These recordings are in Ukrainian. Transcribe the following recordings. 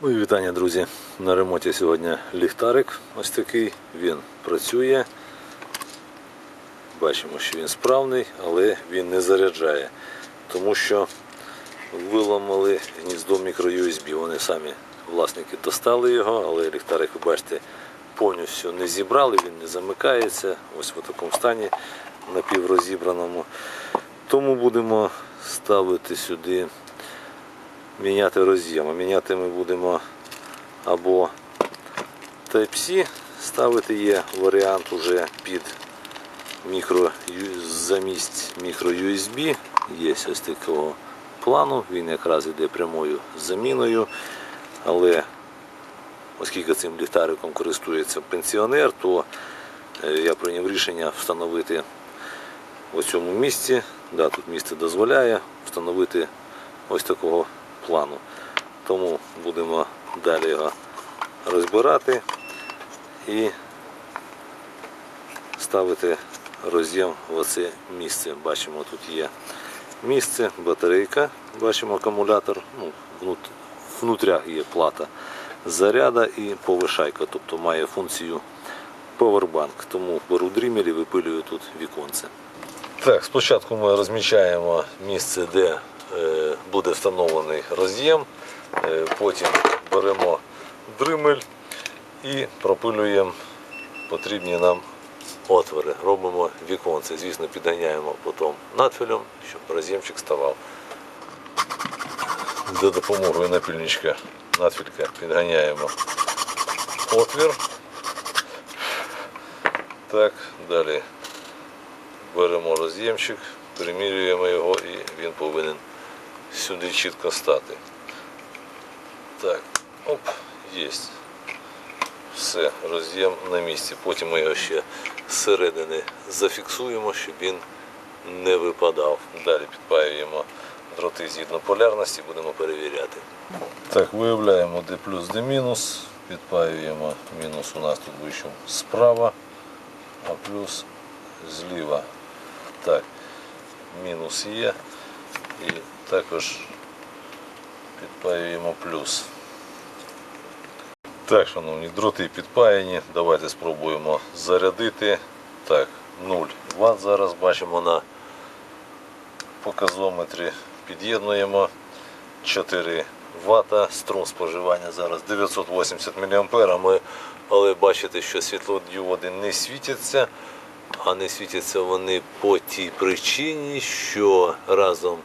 Мої вітання, друзі. На ремонті сьогодні ліхтарик ось такий. Він працює. Бачимо, що він справний, але він не заряджає, тому що виламали гніздо мікро USB. Вони самі власники достали його, але ліхтарик, ви бачите, повністю не зібрали, він не замикається. Ось в такому стані напіврозібраному. Тому будемо ставити сюди міняти роз'єм. Міняти ми будемо або Type-C ставити є варіант уже під мікро замість мікро USB. Є ось такого плану. Він якраз йде прямою заміною. Але оскільки цим ліхтариком користується пенсіонер, то е, я прийняв рішення встановити у цьому місці. Да, тут місце дозволяє встановити ось такого плану. Тому будемо далі його розбирати і ставити роз'єм в оце місце. Бачимо, тут є місце, батарейка, бачимо акумулятор, ну, внут, внутря є плата заряда і повишайка, тобто має функцію повербанк. Тому беру дрімель і випилюю тут віконце. Так, спочатку ми розмічаємо місце, де буде встановлений роз'єм. Е, потім беремо дримель і пропилюємо потрібні нам отвори. Робимо віконце. Звісно, підганяємо потім надфілем, щоб роз'ємчик ставав. За допомогою напільничка надфілька підганяємо отвір. Так, далі беремо роз'ємчик, примірюємо його і він повинен сюди чітко стати. Так, оп, є. Все, роз'єм на місці. Потім ми його ще зсередини зафіксуємо, щоб він не випадав. Далі підпаюємо дроти згідно полярності, будемо перевіряти. Так, виявляємо де плюс, де мінус. Підпаюємо мінус у нас тут вийшов справа, а плюс зліва. Так, мінус є. І також підпаюємо плюс. Так, шановні, дроти підпаяні. Давайте спробуємо зарядити. Так, 0 Вт зараз бачимо на показометрі. Під'єднуємо 4 Вт. Струм споживання зараз 980 мА. Але бачите, що світлодіоди не світяться. А не світяться вони по тій причині, що разом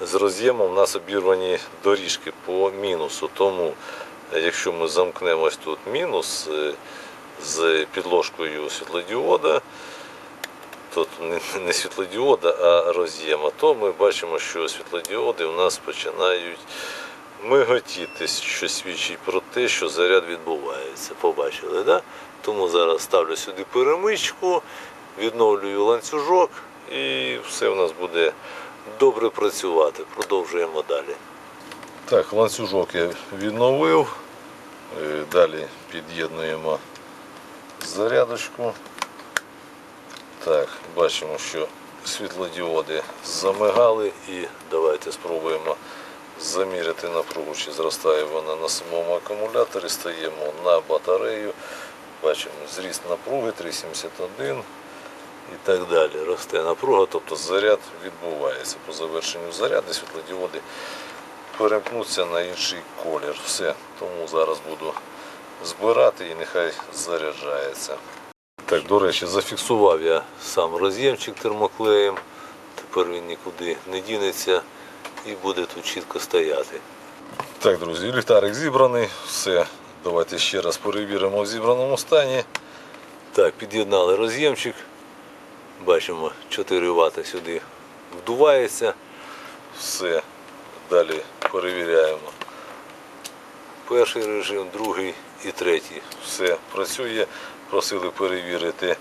з роз'ємом у нас обірвані доріжки по мінусу. Тому, е, якщо ми замкнемо ось тут мінус е, з підложкою світлодіода, тут не- світлодіода, а роз'єма, то ми бачимо, що світлодіоди у нас починають миготіти, що свідчить про те, що заряд відбувається. Побачили, да? Тому зараз ставлю сюди перемичку, відновлюю ланцюжок і все в нас буде добре працювати. Продовжуємо далі. Так, ланцюжок я відновив. Е, Далі під'єднуємо зарядочку. Так, бачимо, що світлодіоди замигали і давайте спробуємо заміряти напругу, чи зростає вона на самому акумуляторі. Стаємо на батарею. Бачимо зріст напруги 3,71 і так далі. Росте напруга, тобто заряд відбувається. По завершенню заряду світлодіоди перемкнуться на інший колір. Все. Тому зараз буду збирати і нехай заряджається. Так, до речі, зафіксував я сам роз'ємчик термоклеєм. Тепер він нікуди не дінеться і буде тут чітко стояти. Так, друзі, ліхтарик зібраний. Все. Давайте ще раз перевіримо в зібраному стані. Так, під'єднали роз'ємчик. Бачимо, 4 Вт сюди вдувається. Все. Далі перевіряємо. Перший режим, другий і третій. Все працює. Просили перевірити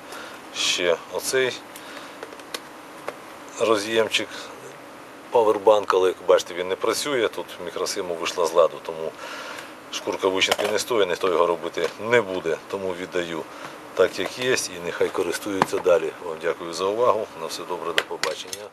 ще оцей роз'ємчик павербанк, але як бачите, він не працює. Тут мікросима вийшла з ладу, тому шкурка вичинки не стоїть, ніхто його робити не буде. Тому віддаю так, як є, і нехай користуються далі. Вам дякую за увагу. На все добре, до побачення.